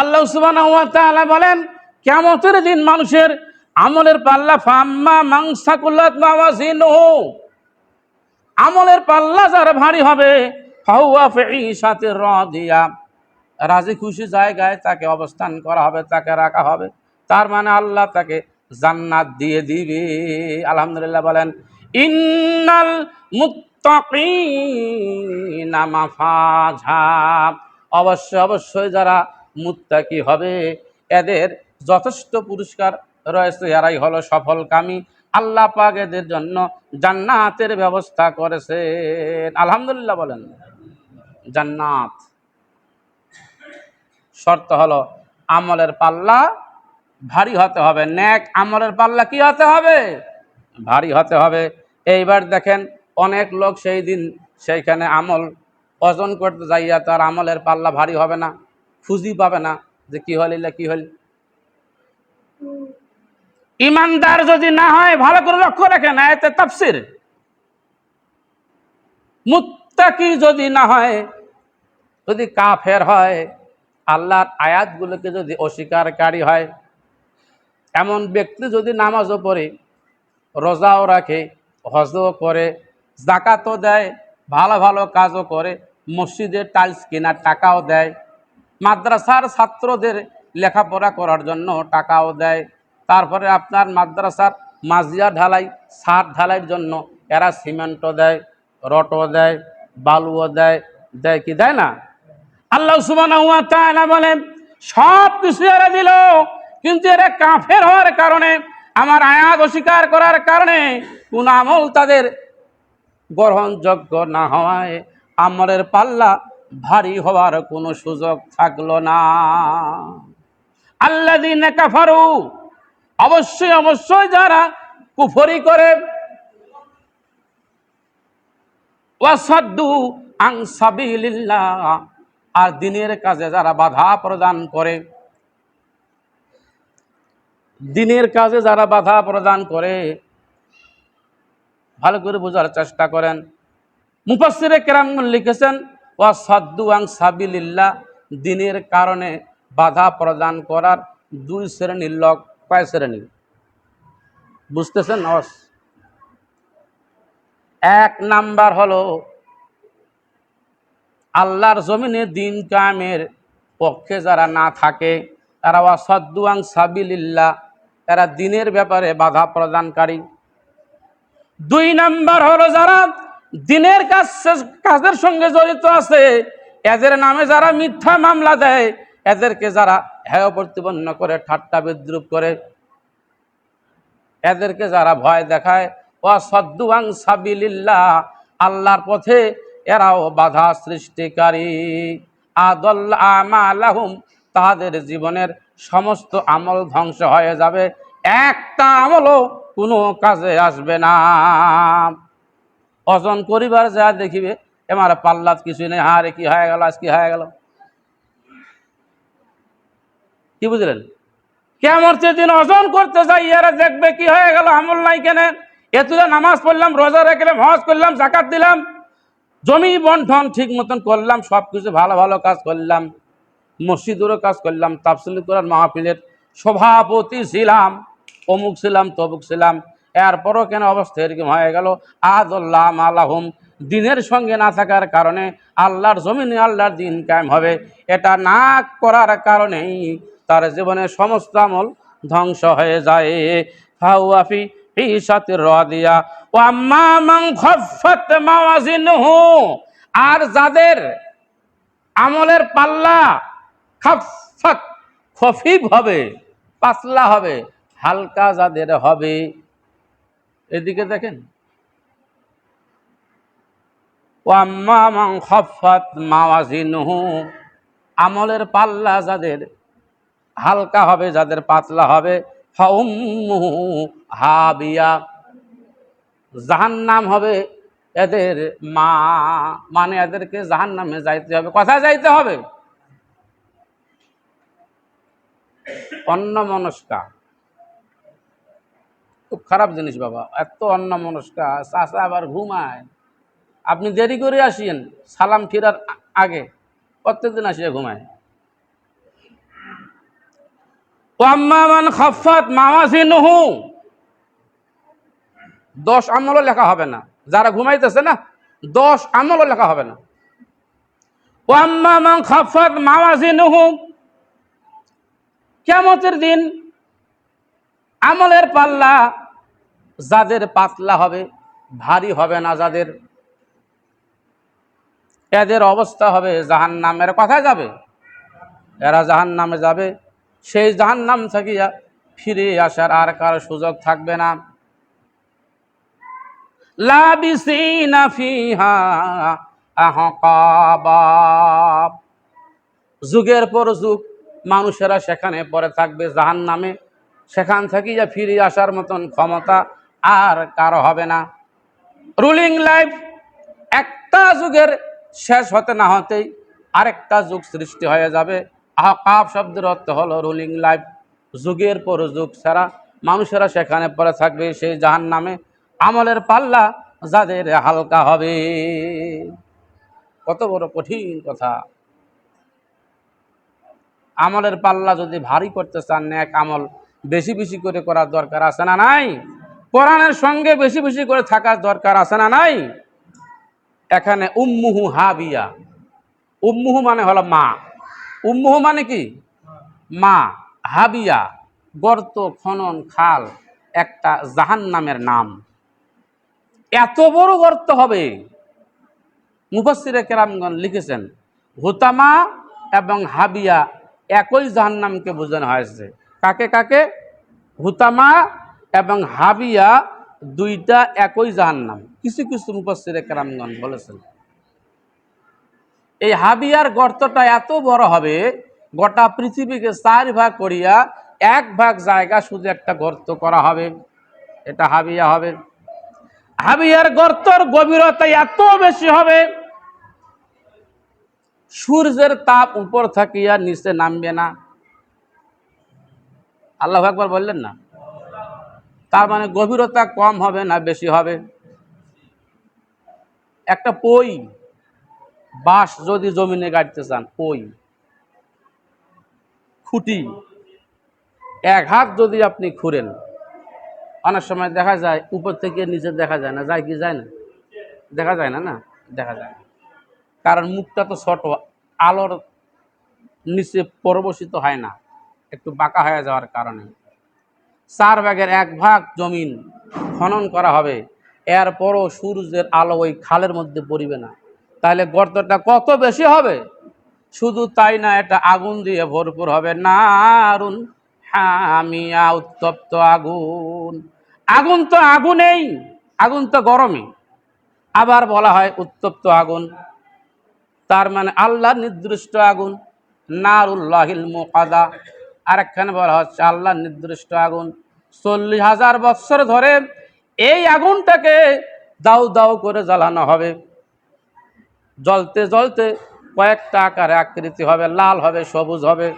আল্লাহ তাআলা বলেন, কিয়ামতের দিন মানুষের আমলের পাল্লা ফাম্মা মাংসাকুল্লাত মাওয়াজিনহু। আমলের পাল্লা যার ভারী হবে, ফাহুয়া ফিঈশাতির রাদিয়া। রাজি খুশি জায়গায় তাকে অবস্থান করা হবে, তাকে রাখা হবে। তার মানে আল্লাহ তাকে জান্নাত দিয়ে দিবে। আলহামদুলিল্লাহ বলেন, ইন্নাল মুত্তাকিনা মাফাজা। অবশ্যই অবশ্যই যারা মুত্তাকি হবে? এদের যথেষ্ট পুরস্কার রয়েছে, এরাই হলো সফলকামী। আল্লাহ পাক এদের জন্য জান্নাতের ব্যবস্থা করেছেন। আলহামদুলিল্লাহ বলেন, জান্নাত। শর্ত হলো, আমলের পাল্লা ভারী হতে হবে। ন্যাক আমলের পাল্লা কি হতে হবে? ভারী হতে হবে। এইবার দেখেন, অনেক লোক সেই দিন সেইখানে আমল ওজন করতে যাইয়া তার আমলের পাল্লা ভারী হবে না। খুঁজি পাবে না যে কি হলিলে কি হল? ইমানদার যদি না হয়, ভালো করে লক্ষ্য রাখেন এতে তাফসির। মুত্তাকি যদি না হয়, যদি কাফের হয়, আল্লাহর আয়াতগুলোকে যদি অস্বীকারী হয়, এমন ব্যক্তি যদি নামাজও পড়ে, রোজাও রাখে, হজও করে, জাকাতও দেয়, ভালো ভালো কাজও করে মসজিদের টাইলস কেনার টাকাও দেয় মাদ্রাসার ছাত্রদের লেখাপড়া করার জন্য টাকাও দেয়। তারপরে আপনার মাদ্রাসার মাজিয়া ঢালাই সার ঢালাইয়ের জন্য এরা সিমেন্টও দেয় রটও দেয়, বালুও দেয়। দেয় কি? দেয় না? আল্লাহ তাআলা বলেন, সব কিছু এরা দিল, কিন্তু এরা কাফের হওয়ার কারণে, আমার আয়াত অস্বীকার করার কারণে কোন আমল তাদের গ্রহণযোগ্য না হওয়ায় আমলের পাল্লা ভারী হওয়ার কোনো সুযোগ থাকল না। আল্লাদিন কাফারু, অবশ্যই অবশ্যই যারা কুফরি করে, ওয়াসাদ্দু আং সাবিলিল্লাহ, আর দিনের কাজে যারা বাধা প্রদান করে, দিনের কাজে যারা বাধা প্রদান করে, ভালো করে বোঝার চেষ্টা করেন। মুফাসিরে কেরাম লিখেছেন ওয়া সাদ্দু আং সাবিলিল্লাহ, দিনের কারণে বাধা প্রদান করার দুই শ্রেণির লোক কয় শ্রেণি? বুঝতেছেন অস এক নাম্বার হলো, আল্লাহর জমিনে দিন কায়েমের পক্ষে যারা না থাকে, তারা ওয়াসাদ্দুয়াং সাবিলিল্লাহ, তারা দিনের ব্যাপারে বাধা প্রদানকারী। দুই নাম্বার হলো যারা দিনের কাজ কাজের সঙ্গে জড়িত আছে। এদের নামে যারা মিথ্যা মামলা দেয়, এদেরকে যারা হেয় প্রতিপন্ন করে, ঠাট্টা বিদ্রুপ করে, এদেরকে যারা ভয় দেখায় ওয়া সদ্দুয়াং সাবিলিল্লাহ আল্লাহর পথে এরাও বাধা সৃষ্টিকারী। আদল আমালাহুম, তাদের জীবনের সমস্ত আমল ধ্বংস হয়ে যাবে। একটা আমলও কোনো কাজে আসবে না। ওজন করিবার যা দেখিবে, এমার পাল্লাত কিছু নেই। হারে কি হয়ে গেল, আজ কি হয়ে গেল? কি বুঝলেন? কেমন দিন অজন করতে যাই, এরা দেখবে কি হয়ে গেল, আমল নাই কেন। এতুলে নামাজ পড়লাম, রোজা রাখলাম, হজ করলাম, জাকাত দিলাম। জমি বন্ঠন ঠিক মতন করলাম সব কিছু ভালো ভালো কাজ করলাম। মসজিদেরও কাজ করলাম, তাফসিল করার মাহফিলের সভাপতি ছিলাম, অমুক ছিলাম তবুক ছিলাম। এরপরও কেন অবস্থা এরকম হয়ে গেল? আদল্লাহ আলাহম দিনের সঙ্গে না থাকার কারণে আল্লাহর জমিনে আল্লাহর দিন কায়েম হবে। এটা না করার কারণেই তার জীবনের সমস্ত আমল ধ্বংস হয়ে যায়। ফাউয়াফি রাদিয়া। ওয়া আর যাদের আমলের পাল্লা খাফফাত, খফিফ হবে, পাতলা হবে, হালকা যাদের হবে এদিকে দেখেন। আমলের পাল্লা যাদের হালকা হবে, যাদের পাতলা হবে হাবিয়া। জাহান্নাম হবে এদের মা মানে এদেরকে জাহান নামে যাইতে হবে। কোথায় যাইতে হবে? অন্য মনস্কা খুব খারাপ জিনিস বাবা। এত অন্য মনস্কা চাষা আবার ঘুমায়। আপনি দেরি করে আসিয়েন, সালাম ফিরার আগে। প্রত্যেকদিন আসিয়া ঘুমায়। দশ আমলও লেখা হবে না। যারা ঘুমাইতেছে না, দশ আমলও লেখা হবে না। কিয়ামতের দিন আমলের পাল্লা যাদের পাতলা হবে, ভারী হবে না যাদের। এদের অবস্থা হবে জাহান নামের কথায় যাবে। এরা জাহান নামে যাবে। সেই জাহান নাম থাকিয়া ফিরে আসার আর কার সুযোগ থাকবে না। যুগের পর যুগ মানুষেরা সেখানে পরে থাকবে জাহান নামে সেখান থাকিয়া ফিরে আসার মতন ক্ষমতা আর কারও হবে না। রুলিং লাইফ একটা যুগের শেষ হতে না হতেই আরেকটা যুগ সৃষ্টি হয়ে যাবে। আহকাব শব্দের অর্থ হলো রুলিং লাইফ যুগের পর যুগ ছাড়া মানুষেরা সেখানে পড়ে থাকবে, সেই জাহান নামে আমলের পাল্লা যাদের হালকা হবে। কত বড় কঠিন কথা। আমলের পাল্লা যদি ভারী করতে চান এক আমল বেশি বেশি করে করার দরকার আছে না নাই? কোরআনের সঙ্গে বেশি বেশি করে থাকার দরকার আছে না নাই? এখানে উম্মুহু হাবিয়া। উম্মুহু মানে হলো মা। উম্মুহু মানে কি? মা। হাবিয়া। গর্ত, খনন, খাল, একটা জাহান নামের নাম। এত বড় গর্ত হবে। মুফাসিরে কেরামগণ লিখেছেন, হুতামা এবং হাবিয়া একই জাহান্নামকে বোঝানো হয়েছে। কাকে কাকে? হুতামা এবং হাবিয়া দুইটা একই জাহান্নাম। কিছু কিছু মুফাসিরে কেরামগণ বলেছেন, এই হাবিয়ার গর্তটা এত বড় হবে, গোটা পৃথিবীকে চার ভাগ করিয়া এক ভাগ জায়গা শুধু একটা গর্ত করা হবে, এটা হাবিয়া হবে। হাবিয়ার গর্তর গভীরতা এত বেশি হবে, সূর্যের তাপ উপর থাকিয়া নিচে নামবে না। আল্লাহ একবার বললেন না। তার মানে গভীরতা কম হবে না বেশি হবে? একটা পই, বাঁশ যদি জমিনে গাড়তে চান, পই, খুঁটি, এক হাত যদি আপনি খুঁড়েন, অনেক সময় দেখা যায় উপর থেকে নিচে দেখা যায় না, যায় কি যায় না? দেখা যায় না না? দেখা যায় না। কারণ মুখটা তো ছোট, আলোর নিচে পরবশিত হয় না। একটু বাঁকা হয়ে যাওয়ার কারণে। চার ভাগের এক ভাগ জমিন খনন করা হবে, এরপরও সূর্যের আলো ওই খালের মধ্যে পড়িবে না। তাহলে গর্তটা কত বেশি হবে? শুধু তাই না, এটা আগুন দিয়ে ভরপুর হবে। নারুন হামিয়া উত্তপ্ত আগুন। আগুন তো আগুনেই, আগুন তো গরমই। আবার বলা হয় উত্তপ্ত আগুন। তার মানে আল্লাহ নির্দিষ্ট আগুন। নারুল্লাহিল মুকাদা। আরেকখানে বলা হচ্ছে, আল্লাহ নির্দিষ্ট আগুন। চল্লিশ হাজার বৎসর ধরে এই আগুনটাকে দাউ দাউ করে জ্বালানো হবে। জ্বলতে জ্বলতে কয়েকটা আকারে আকৃতি হবে, লাল হবে, সবুজ হবে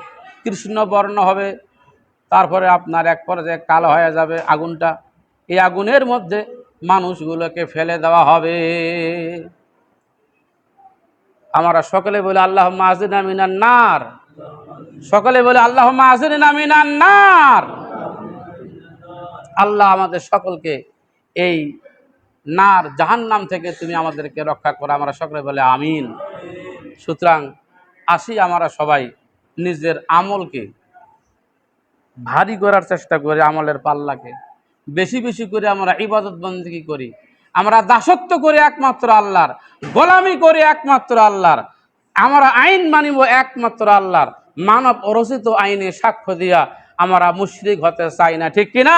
কৃষ্ণ বর্ণ হবে। তারপরে আপনার এক পর্যায়ে কালো হয়ে যাবে আগুনটা। এই আগুনের মধ্যে মানুষগুলোকে ফেলে দেওয়া হবে। আমরা সকলে বলে আল্লাহ মাজিনা মিনান নার। সকলে বলে আল্লাহ মিনান নার। আল্লাহ আমাদের সকলকে এই নার জাহান নাম থেকে তুমি আমাদেরকে রক্ষা করো। আমরা সকলে বলে, আমিন। সুতরাং আসি আমরা সবাই নিজের আমলকে ভারী করার চেষ্টা করি, আমলের পাল্লাকে। বেশি বেশি করে আমরা ইবাদত বন্দী করি। আমরা দাসত্ব করি একমাত্র আল্লাহর, গোলামি করি একমাত্র আল্লাহর। আমরা আইন মানিব একমাত্র আল্লাহর। মানব রচিত আইনে সাক্ষ্য দিয়া আমরা মুশরিক হতে চাই না, ঠিক কিনা?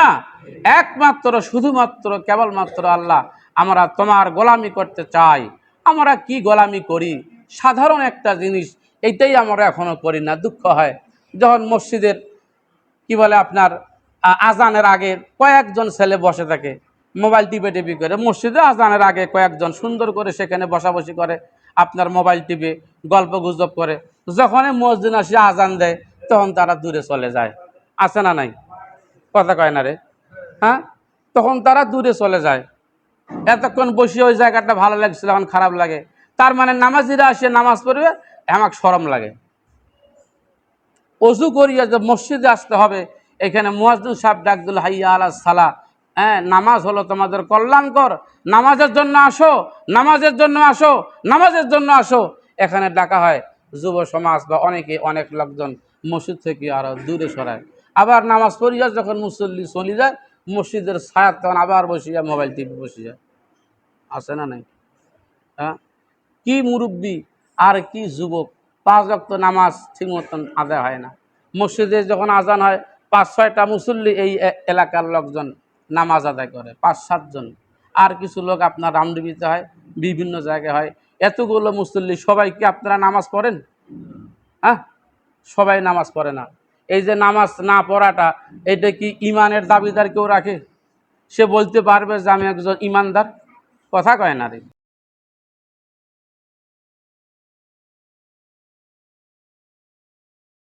একমাত্র, শুধুমাত্র, কেবলমাত্র আল্লাহ আমরা তোমার গোলামি করতে চাই। আমরা কি গোলামি করি? সাধারণ একটা জিনিস, এইটাই আমরা এখনও করি না, দুঃখ হয়। যখন মসজিদের, কি বলে আপনার আজানের আগে কয়েকজন ছেলে বসে থাকে, মোবাইল টিপে টিপি করে, মসজিদে আজানের আগে কয়েকজন সুন্দর করে সেখানে বসাবসি করে আপনার মোবাইল টিপে গল্প গুজব করে। যখনই মসজিদ আসে, আজান দেয়, তখন তারা দূরে চলে যায়। আছে না নাই? কথা কয় না রে? হ্যাঁ? তখন তারা দূরে চলে যায়। এতক্ষণ বসে ওই জায়গাটা ভালো লাগছিল, এখন খারাপ লাগে। তার মানে নামাজিরা আসে, নামাজ পড়বে, আমাকে সরম লাগে। অজু করিয়া যে মসজিদে আসতে হবে, এখানে মুয়াজ্জিন সাহেব ডাকদুল হাইয়া আলা সালা হ্যাঁ নামাজ হলো তোমাদের কল্যাণকর। নামাজের জন্য আসো, নামাজের জন্য আসো, নামাজের জন্য আসো। এখানে ডাকা হয়, যুব সমাজ বা অনেকে অনেক লোকজন মসজিদ থেকে আরও দূরে সরায়। আবার নামাজ পড়িয়া যখন মুসল্লি চলে যায়, মসজিদের ছায়া তখন আবার বসে বসিয়া মোবাইল টিপে যায়। আছে না নাই? হ্যাঁ? কি মুরব্বী আর কি যুবক, পাঁচ রক্ত নামাজ ঠিক মতন আদায় হয় না। মসজিদে যখন আজান হয় পাঁচ ছয়টা মুসল্লি এই এলাকার লোকজন নামাজ আদায় করে, পাঁচ সাতজন আর কিছু লোক আপনার রামডিবিতে হয়, বিভিন্ন জায়গায় হয়। এতগুলো মুসল্লি, সবাই কি আপনারা নামাজ পড়েন? হ্যাঁ? সবাই নামাজ পড়ে না। এই যে নামাজ না পড়াটা, এটা কি ইমানের দাবিদার কেউ রাখে? সে বলতে পারবে যে আমি একজন ইমানদার? কথা কয় না রে।